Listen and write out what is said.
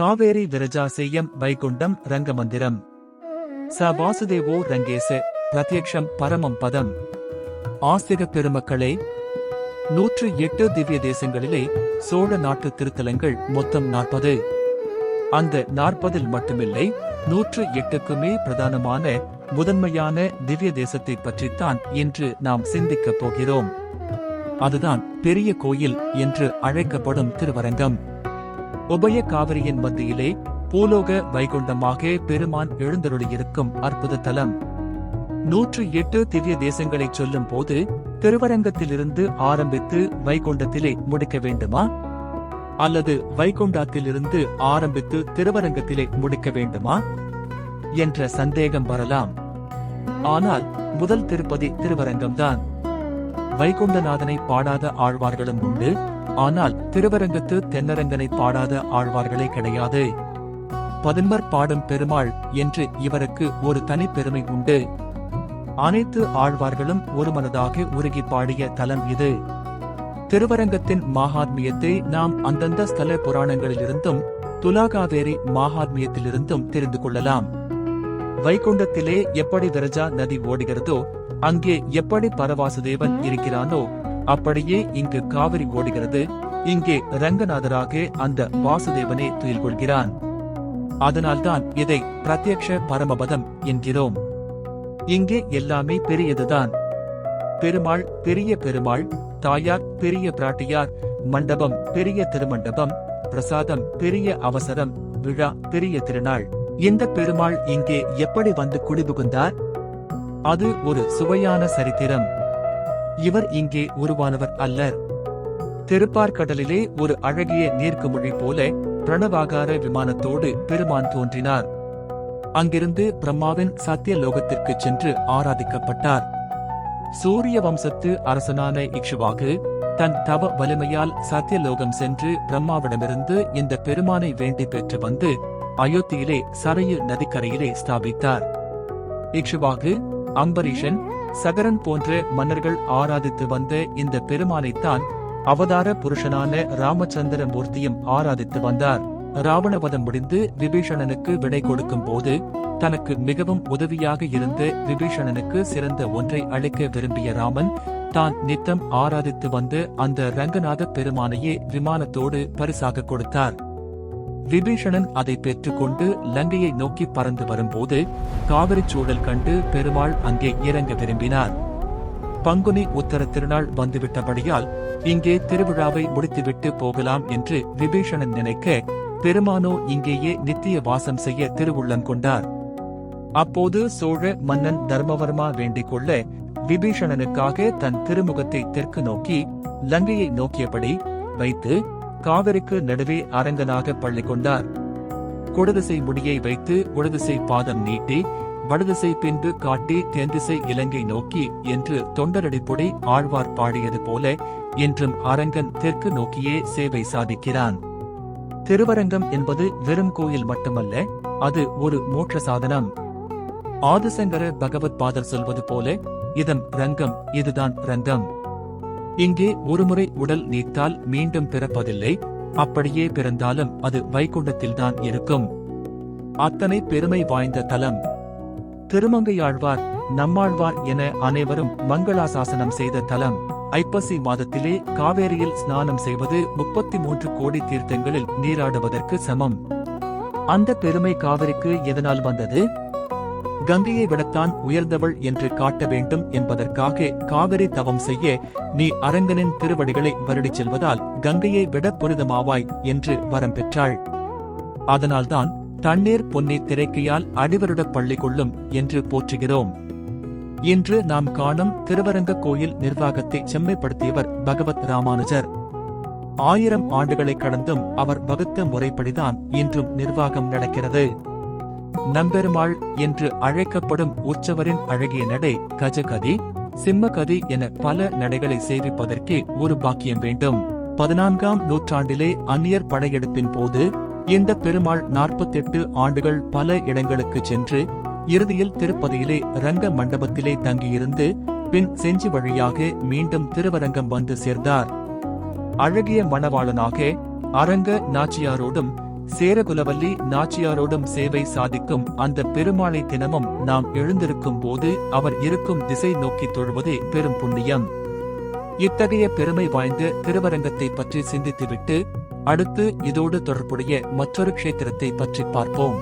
காவேரி விரஜா செய்யம் வைகுண்டம் ரங்கமந்திரம். ச. வாசுதேவோ ரங்கேச பிரத்யக்ஷம் பரமம் பதம். ஆஸ்திக பெருமக்களே நூற்று எட்டு திவ்ய தேசங்களிலே சோழ நாட்டு திருத்தலங்கள் மொத்தம் நாற்பது. அந்த நாற்பதில் மட்டுமில்லை நூற்று எட்டுக்குமே பிரதானமான முதன்மையான திவ்ய தேசத்தை பற்றித்தான் இன்று நாம் சிந்திக்கப் போகிறோம். அதுதான் பெரிய கோயில் என்று அழைக்கப்படும் திருவரங்கம். உபய காவிரியின் மத்தியிலே பூலோக வைகுண்டமாக பெருமான் எழுந்தருளியிருக்கும் அற்புத தலம். நூற்று எட்டு திவ்ய தேசங்களை சொல்லும் போது திருவரங்கத்திலிருந்து ஆரம்பித்து வைகுண்டத்திலே முடிக்க வேண்டுமா? அல்லது வைகுண்டாத்திலிருந்து ஆரம்பித்து திருவரங்கத்திலே முடிக்க வேண்டுமா? என்ற சந்தேகம் வரலாம். ஆனால் முதல் திருப்பதி திருவரங்கம்தான். வைகுண்டநாதனை பாடாத ஆழ்வார்களும் உண்டு. ஆனால் திருவரங்கத்து தென்னரங்கனை பாடாத ஆழ்வார்களே கிடையாது. பதின்மர் பாடும் பெருமாள் என்று இவருக்கு ஒரு தனி பெருமை உண்டு. அனைத்து ஆழ்வார்களும் ஒருமனதாக உருகி பாடிய தலம் இது. திருவரங்கத்தின் மாகாத்மியத்தை நாம் அந்தந்த ஸ்தல புராணங்களிலிருந்தும் துலாகாவேரி மாகாத்மியத்திலிருந்தும் தெரிந்து கொள்ளலாம். வைகுண்டத்திலே எப்படி விரஜா நதி ஓடுகிறதோ அங்கே எப்படி பரவாசுதேவன் இருக்கிறானோ அப்படியே இங்கு காவிரி ஓடுகிறது. இங்கே ரங்கநாதராக அந்த வாசுதேவனே துயில் கொள்கிறான் அதனால்தான் இதை பிரத்யக்ஷ பரமபதம் என்கிறோம். இங்கே எல்லாமே பெரியதுதான். பெருமாள் பெரிய பெருமாள் தாயார் பெரிய பிராட்டியார் மண்டபம் பெரிய திருமண்டபம் பிரசாதம் பெரிய அவசரம் விழா பெரிய திருநாள். இந்த பெருமாள் இங்கே எப்படி வந்து குடிபுகுந்தார்? அது ஒரு சுவையான சரித்திரம். இவர் இங்கே உருவானவர் அல்லர். திருப்பார்கடலிலே ஒரு அழகிய நீர்க்குமிழி போல பிரணவாகார விமானத்தோடு பெருமான் தோன்றினார். அங்கிருந்து பிரம்மாவின் சத்திய லோகத்திற்கு சென்று ஆராதிக்கப்பட்டார். சூரிய வம்சத்து அரசனான இக்ஷுவாகு தன் தவ வலிமையால் சத்தியலோகம் சென்று பிரம்மாவிடமிருந்து இந்த பெருமானை வேண்டி பெற்று வந்து அயோத்தியிலே சரையு நதிக்கரையிலே ஸ்தாபித்தார். இக்ஷுவாகு அம்பரீஷன் சகரன் போன்ற மன்னர்கள் ஆராதித்து வந்த இந்த பெருமானைத்தான் அவதார புருஷனான ராமச்சந்திர மூர்த்தியும் ஆராதித்து வந்தார். ராவணவதம் முடிந்து விபீஷணனுக்கு விடை கொடுக்கும் போது தனக்கு மிகவும் உதவியாக இருந்த விபீஷணனுக்கு சிறந்த ஒன்றை அளிக்க விரும்பிய ராமன் தான் நித்தம் ஆராதித்து வந்து அந்த ரங்கநாத பெருமானையே விமானத்தோடு பரிசாக கொடுத்தார். விபீஷணன் அதை பெற்றுக்கொண்டு லங்கையை நோக்கி பறந்து வரும்போது காவிரி சூழல் கண்டு பெருமாள் அங்கே இறங்க விரும்பினார். பங்குனி உத்தர திருநாள் வந்துவிட்டபடியால் இங்கே திருவிழாவை முடித்துவிட்டு போகலாம் என்று விபீஷணன் நினைக்க பெருமானோ இங்கேயே நித்திய வாசம் செய்ய திருவுள்ளம் கொண்டார். அப்போது சோழ மன்னன் தர்மவர்மா வேண்டிக் கொள்ள விபீஷணனுக்காக தன் திருமுகத்தை தெற்கு நோக்கி லங்கையை நோக்கியபடி வைத்து காவிரிக்கு நடுவே அரங்கனாக பள்ளி கொண்டார். குடதிசை முடியை வைத்து உடதிசை பாதம் நீட்டி வடதிசை பின்பு காட்டி தென்திசை இலங்கை நோக்கி என்று தொண்டரடிப்பொடி ஆழ்வார் பாடியது போல என்றும் அரங்கன் தெற்கு நோக்கியே சேவை சாதிக்கிறான். திருவரங்கம் என்பது வெறும் கோயில் மட்டுமல்ல அது ஒரு மோட்ச சாதனம். ஆதிசங்கர பகவத் பாதர் சொல்வது போல இதம் ரங்கம் இதுதான் ரங்கம். இங்கே ஒருமுறை உடல் நீத்தால் மீண்டும் பிறப்பதில்லை. அப்படியே பிறந்தாலும் அது வைகுண்டத்தில்தான் இருக்கும். அத்தனை பெருமை வாய்ந்த தலம். திருமங்கையாழ்வார் நம்மாழ்வார் என அனைவரும் மங்களாசாசனம் செய்த தலம். ஐப்பசி மாதத்திலே காவேரியில் ஸ்நானம் செய்வது முப்பத்தி மூன்று கோடி தீர்த்தங்களில் நீராடுவதற்கு சமம். அந்த பெருமை காவிரிக்கு எதனால் வந்தது? கங்கையை விடத்தான் உயர்ந்தவள் என்று காட்ட வேண்டும் என்பதற்காக காவிரி தவம் செய்ய நீ அரங்கனின் திருவடிகளை வருடிச் செல்வதால் கங்கையை விட புனிதமாவாய் என்று வரம் பெற்றாள். அதனால்தான் தண்ணீர் பொன்னி திரைக்கையால் அடிவருடப் பள்ளி கொள்ளும் என்று போற்றுகிறோம். இன்று நாம் காணும் திருவரங்க கோயில் நிர்வாகத்தை செம்மைப்படுத்தியவர் பகவத் ராமானுஜர். ஆயிரம் ஆண்டுகளை கடந்தும் அவர் வகுத்த முறைப்படிதான் இன்றும் நிர்வாகம் நடக்கிறது. நம்பெருமாள் என்று அழைக்கப்படும் உற்சவரின் அழகிய நடை கஜகதி சிம்மகதி என பல நடைகளை சேவிப்பதற்கே ஒரு பாக்கியம் வேண்டும். பதினான்காம் நூற்றாண்டிலே அந்நியர் படையெடுப்பின் போது இந்த பெருமாள் நாற்பத்தெட்டு ஆண்டுகள் பல இடங்களுக்கு சென்று இறுதியில் திருப்பதியிலே ரங்க மண்டபத்திலே தங்கியிருந்து பின் செஞ்சி வழியாக மீண்டும் திருவரங்கம் வந்து சேர்ந்தார். அழகிய மணவாளனாக அரங்க நாச்சியாரோடும் சேரகுலவல்லி நாச்சியாரோடும் சேவை சாதிக்கும் அந்த பெருமாளை தினமும் நாம் எழுந்திருக்கும் போது அவர் இருக்கும் திசை நோக்கி தொழுவதே பெரும் புண்ணியம். இத்தகைய பெருமை வாய்ந்த திருவரங்கத்தை பற்றி சிந்தித்துவிட்டு அடுத்து இதோடு தொடர்புடைய மற்றொரு க்ஷேத்திரத்தை பற்றி பார்ப்போம்.